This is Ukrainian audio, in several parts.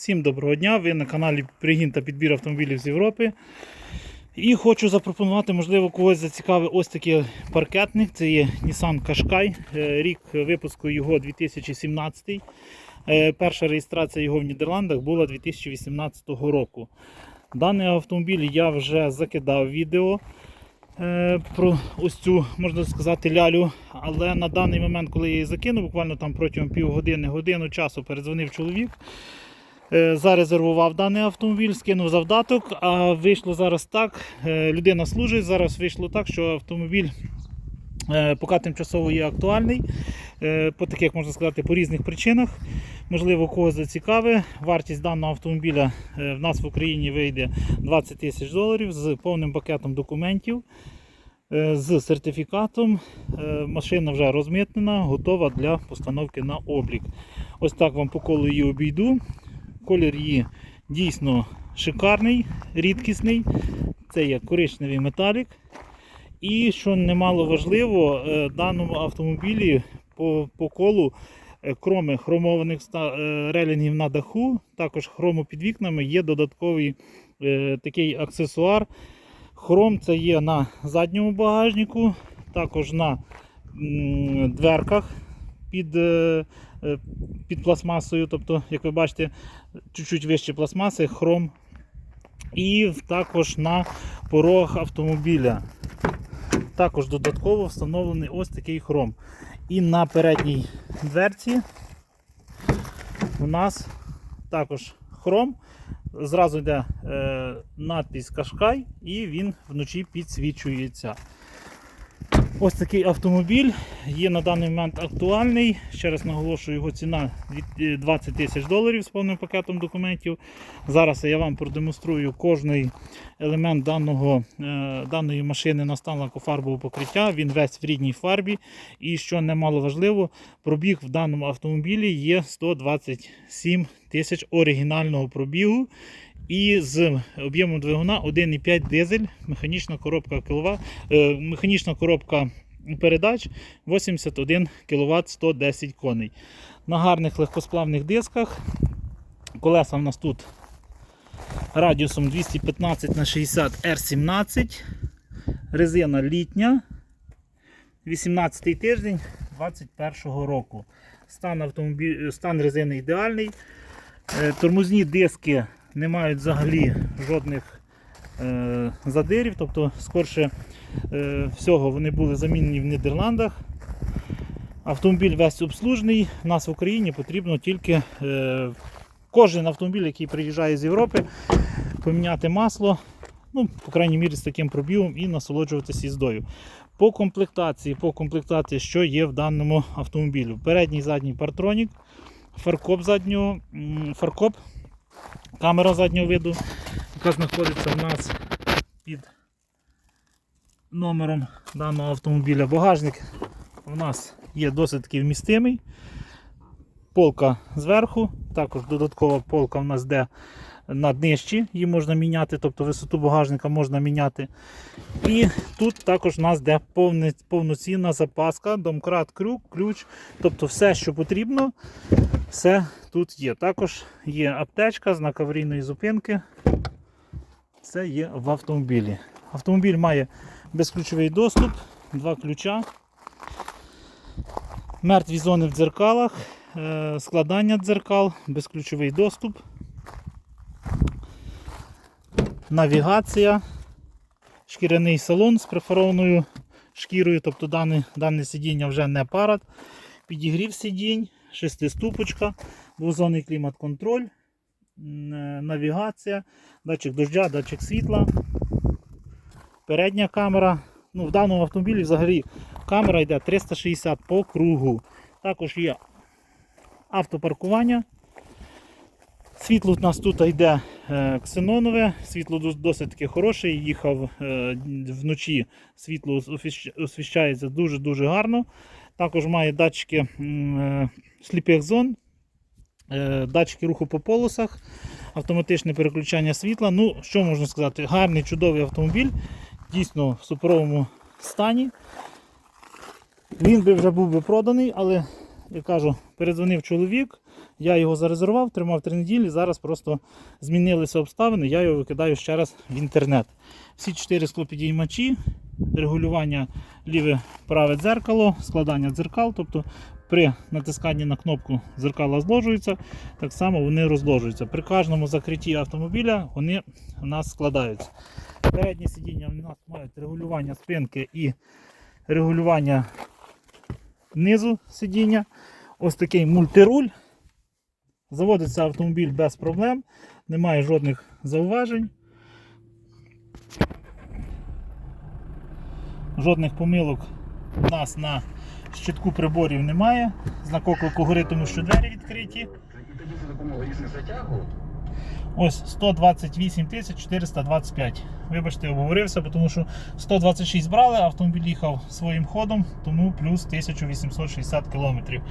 Всім доброго дня! Ви на каналі Пригін та підбір автомобілів з Європи. І хочу запропонувати, можливо, когось зацікавив ось такий паркетник. Це є Nissan Qashqai. Е, Рік випуску його 2017. Е, Перша реєстрація його в Нідерландах була 2018 року. Даний автомобіль я вже закидав відео е, про ось цю, можна сказати, лялю. Але на даний момент, коли я її закинув, буквально там протягом півгодини, годину часу передзвонив чоловік. Е, Зарезервував даний автомобіль, скинув завдаток, а вийшло зараз так. е, Людина служить, зараз вийшло так, що автомобіль е, поки тимчасово є актуальний, по таких можна сказати, по різних причинах. Можливо, когось зацікавить. Вартість даного автомобіля в нас в Україні вийде 20 тисяч доларів з повним пакетом документів, з сертифікатом. Машина вже розмитнена, готова для постановки на облік. Ось так вам по колу її обійду. Колір її дійсно шикарний, рідкісний. Це є коричневий металік. І що немало важливо, е, даному автомобілі по, по колу е, кроме хромованих е, релінгів на даху, також хрому під вікнами є додатковий такий аксесуар. Хром це є на задньому багажнику, також на дверках під, е, е, під пластмасою. Тобто, як ви бачите, чуть-чуть вище пластмаси, хром. І також на порогах автомобіля. Також додатково встановлений ось такий хром. І на передній дверці у нас також хром. Зразу йде е, надпись Кашкай і він вночі підсвічується. Ось такий автомобіль є на даний момент актуальний. Ще раз наголошую, його ціна е, 20 тисяч доларів з повним пакетом документів. Зараз я вам продемонструю кожний елемент даного, е, даної машини на стан лакофарбового покриття. Він весь в рідній фарбі. І що немало важливо, пробіг в даному автомобілі є 127 тисяч оригінального пробігу. І з об'ємом двигуна 1,5 дизель, механічна коробка кілова, е, механічна коробка передач 81 кВт 110 коней. На гарних легкосплавних дисках. Колеса в нас тут радіусом 215 на 60 R17. Резина літня. 18 тиждень 21 року. Стан, автомобіль... Стан резини ідеальний. Е, Тормозні диски не мають взагалі жодних е, задирів, тобто, скорше е, всього, вони були замінені в Нідерландах. Автомобіль весь обслужений. У нас в Україні потрібно тільки е, кожен автомобіль, який приїжджає з Європи, поміняти масло, ну, по крайній мірі з таким пробігом і насолоджуватися їздою. По комплектації, по комплектації, що є в даному автомобілі. Передній задній партронік, фаркоп заднього, фаркоп, камера заднього виду, яка знаходиться в нас під номером даного автомобіля. Багажник у нас є досить таки вмістимий. Полка зверху, також додаткова полка в нас де на днищі, її можна міняти, тобто висоту багажника можна міняти. І тут також у нас де повноцінна запаска, домкрат, крюк, ключ. Тобто все, що потрібно, все тут є. Також є аптечка, знак аварійної зупинки. Це є в автомобілі. Автомобіль має безключовий доступ, два ключа, мертві зони в дзеркалах, е, складання дзеркал, безключовий доступ, навігація, шкіряний салон з прифарованою шкірою, тобто дане, дане сидіння вже не парад, підігрів сидінь, шестиступочка, двозонний клімат-контроль, е, навігація, датчик дождя, датчик світла, передня камера. Ну, в даному автомобілі взагалі камера йде 360 по кругу. Також є автопаркування. Світло у нас тут йде е, ксенонове, світло досить таки хороше. Їхав е, вночі, світло освіщається дуже-дуже гарно. Також має датчики е, сліпих зон, датчики руху по полосах, автоматичне переключання світла. Ну, що можна сказати? Гарний, чудовий автомобіль, дійсно в суперовому стані. Він би вже був би проданий, але я кажу, передзвонив чоловік. Я його зарезервував, тримав три неділі. Зараз просто змінилися обставини. Я його викидаю ще раз в інтернет. Всі чотири склопідіймачі, регулювання ліве праве дзеркало, складання дзеркал. Тобто при натисканні на кнопку дзеркала зложуються, так само вони розложуються. При кожному закритті автомобіля вони у нас складаються. Передні сидіння у нас мають регулювання спинки і регулювання низу сидіння. Ось такий мультируль. Заводиться автомобіль без проблем, немає жодних зауважень. Жодних помилок у нас на щитку приборів немає. Знак оклику горить, тому що двері відкриті. Ось 128 425. Вибачте, обговорився, тому що 126 брали, автомобіль їхав своїм ходом, тому плюс 1860 кілометрів.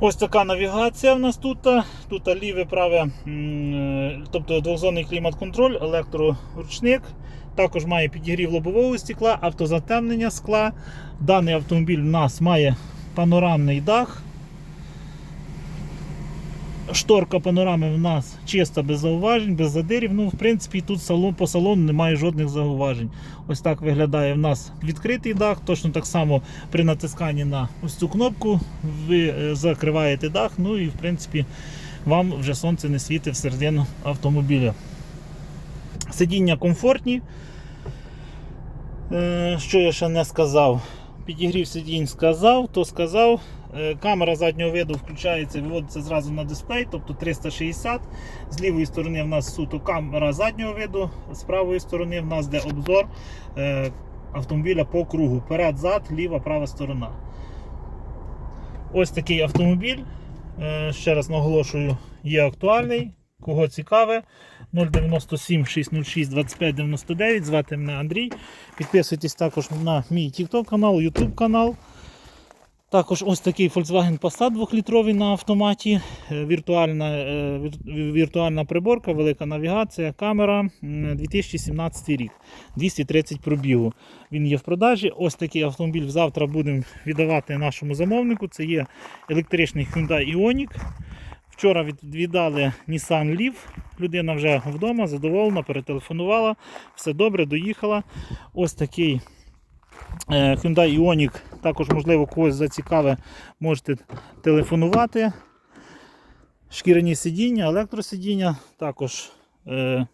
Ось така навігація в нас тут. Тут ліве праве, е, тобто двохзонний клімат-контроль, електроручник. Також має підігрів лобового стекла, автозатемнення скла. Даний автомобіль у нас має панорамний дах. Шторка панорами в нас чиста, без зауважень, без задирів. Ну, в принципі, тут салон, по салону немає жодних зауважень. Ось так виглядає в нас відкритий дах. Точно так само при натисканні на ось цю кнопку ви е, закриваєте дах. Ну і в принципі вам вже сонце не світить всередину автомобіля. Сидіння комфортні. Е, Що я ще не сказав? Підігрів сидінь сказав, то сказав. Е, Камера заднього виду включається, виводиться зразу на дисплей, тобто 360. З лівої сторони в нас суто камера заднього виду, з правої сторони в нас де обзор е, автомобіля по кругу. Перед, зад, ліва, права сторона. Ось такий автомобіль. Е, Ще раз наголошую, є актуальний. Кого цікаве, 097 606 25 99. Звати мене Андрій. Підписуйтесь також на мій TikTok канал, YouTube канал. Також ось такий Volkswagen Passat 2-літровий на автоматі, е, віртуальна, е, віртуальна приборка, велика навігація, камера, 2017 рік, 230 пробігу. Він є в продажі. Ось такий автомобіль завтра будемо віддавати нашому замовнику. Це є електричний Hyundai Ioniq. Вчора від- віддали Nissan Leaf. Людина вже вдома, задоволена, перетелефонувала, все добре, доїхала. Ось такий Hyundai Ioniq. Також, можливо, когось зацікаве, можете телефонувати. Шкіряні сидіння, електросидіння, також е,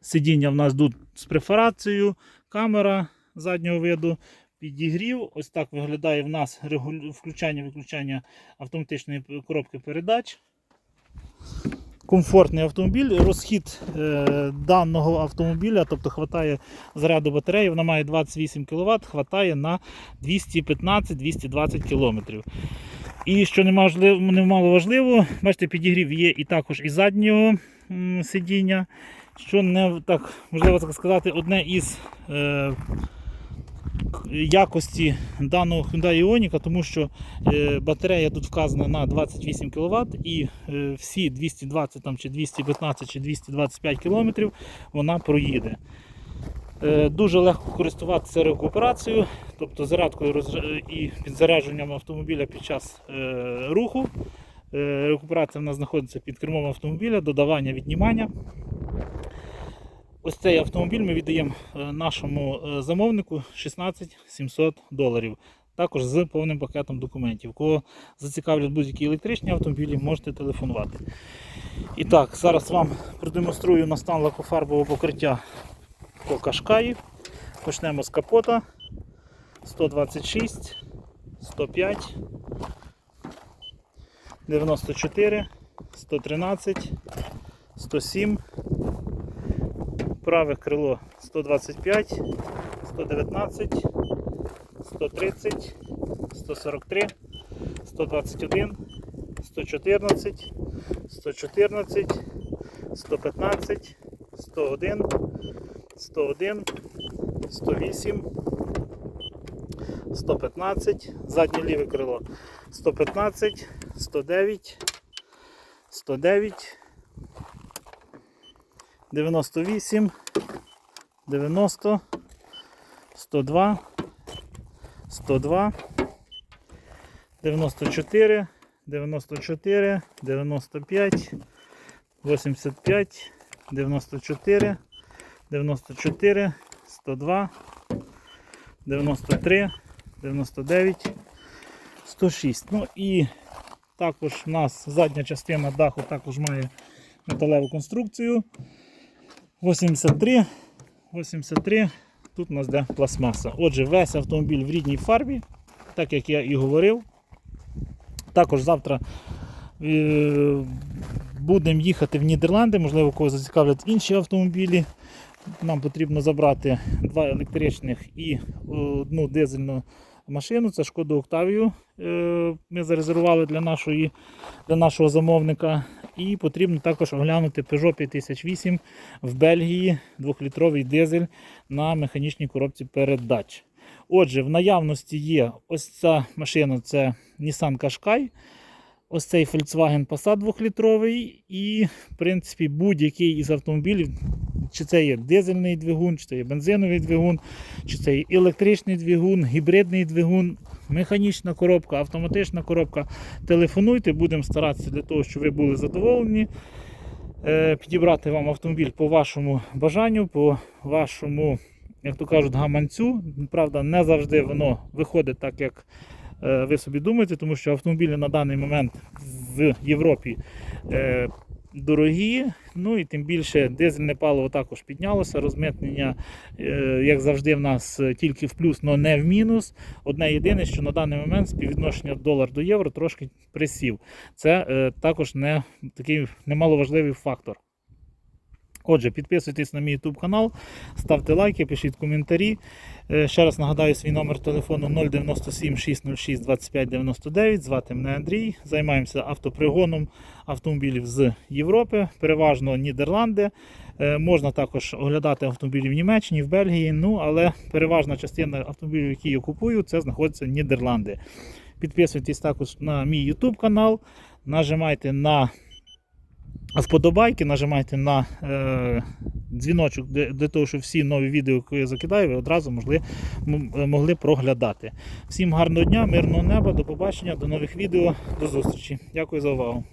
сидіння в нас тут з префарацією, камера заднього виду, підігрів. Ось так виглядає в нас включання-виключання автоматичної коробки передач. Комфортний автомобіль. Розхід е, даного автомобіля, тобто хватає заряду батареї, вона має 28 кВт, хватає на 215-220 км. І що немало, важливо, бачите, підігрів є і також і заднього сидіння. Що не так можливо так сказати, одне із е, якості даного Hyundai Ioniq, тому що е, батарея тут вказана на 28 кВт і е, всі 220 там, чи 215 чи 225 км вона проїде. Е, Дуже легко користуватися рекуперацією, тобто зарядкою і підзарядженням автомобіля під час руху. Рекуперація в нас знаходиться під кермом автомобіля, додавання, віднімання. Ось цей автомобіль ми віддаємо е, нашому е, замовнику 16 700 доларів. Також з повним пакетом документів. Кого зацікавлять будь-які електричні автомобілі, можете телефонувати. І так, зараз вам продемонструю на лакофарбового покриття по кашкаї. Почнемо з капота 126, 105, 94, 113, 107, праве крило 125, 119, 130, 143, 121, 114, 114, 115, 101, 101, 108, 115, заднє ліве крило 115, 109, 109, 98, 90, 102, 102, 94, 94, 95, 85, 94, 94, 102, 93, 99, 106. Ну і також у нас задня частина даху також має металеву конструкцію. 83, 83. Тут у нас де пластмаса. Отже, весь автомобіль в рідній фарбі, так як я і говорив. Також завтра е, будемо їхати в Нідерланди, можливо, кого зацікавлять інші автомобілі. Нам потрібно забрати два електричних і одну дизельну машину. Це шкоду Октавію. Е, Ми зарезервували для, нашої, для нашого замовника. І потрібно також оглянути Peugeot 5008 в Бельгії 2-літровий дизель на механічній коробці передач. Отже, в наявності є ось ця машина це Nissan Qashqai. Ось цей Volkswagen Passat 2-літровий і, в принципі, будь-який із автомобілів, чи це є дизельний двигун, чи це є бензиновий двигун, чи це є електричний двигун, гібридний двигун, механічна коробка, автоматична коробка. Телефонуйте, будемо старатися для того, щоб ви були задоволені. Е, Підібрати вам автомобіль по вашому бажанню, по вашому, як то кажуть, гаманцю. Правда, не завжди воно виходить так, як е, ви собі думаєте, тому що автомобілі на даний момент в Європі е, дорогі. Ну і тим більше дизельне паливо також піднялося. Розмитнення, е, як завжди, в нас е, тільки в плюс, але не в мінус. Одне єдине, що на даний момент співвідношення долар до євро трошки присів. Це е, також не такий немаловажливий фактор. Отже, підписуйтесь на мій YouTube канал, ставте лайки, пишіть коментарі. Е, Ще раз нагадаю свій номер телефону 097 606 25 99. Звати мене Андрій. Займаємося автопригоном автомобілів з Європи, переважно Нідерланди. Е, Можна також оглядати автомобілі в Німеччині, в Бельгії. Ну, але переважна частина автомобілів, які я купую, це знаходяться Нідерланди. Підписуйтесь також на мій YouTube канал, нажимайте на вподобайки, нажимайте на е, дзвіночок для, того, щоб всі нові відео, які я закидаю, ви одразу могли, могли проглядати. Всім гарного дня, мирного неба, до побачення, до нових відео, до зустрічі. Дякую за увагу.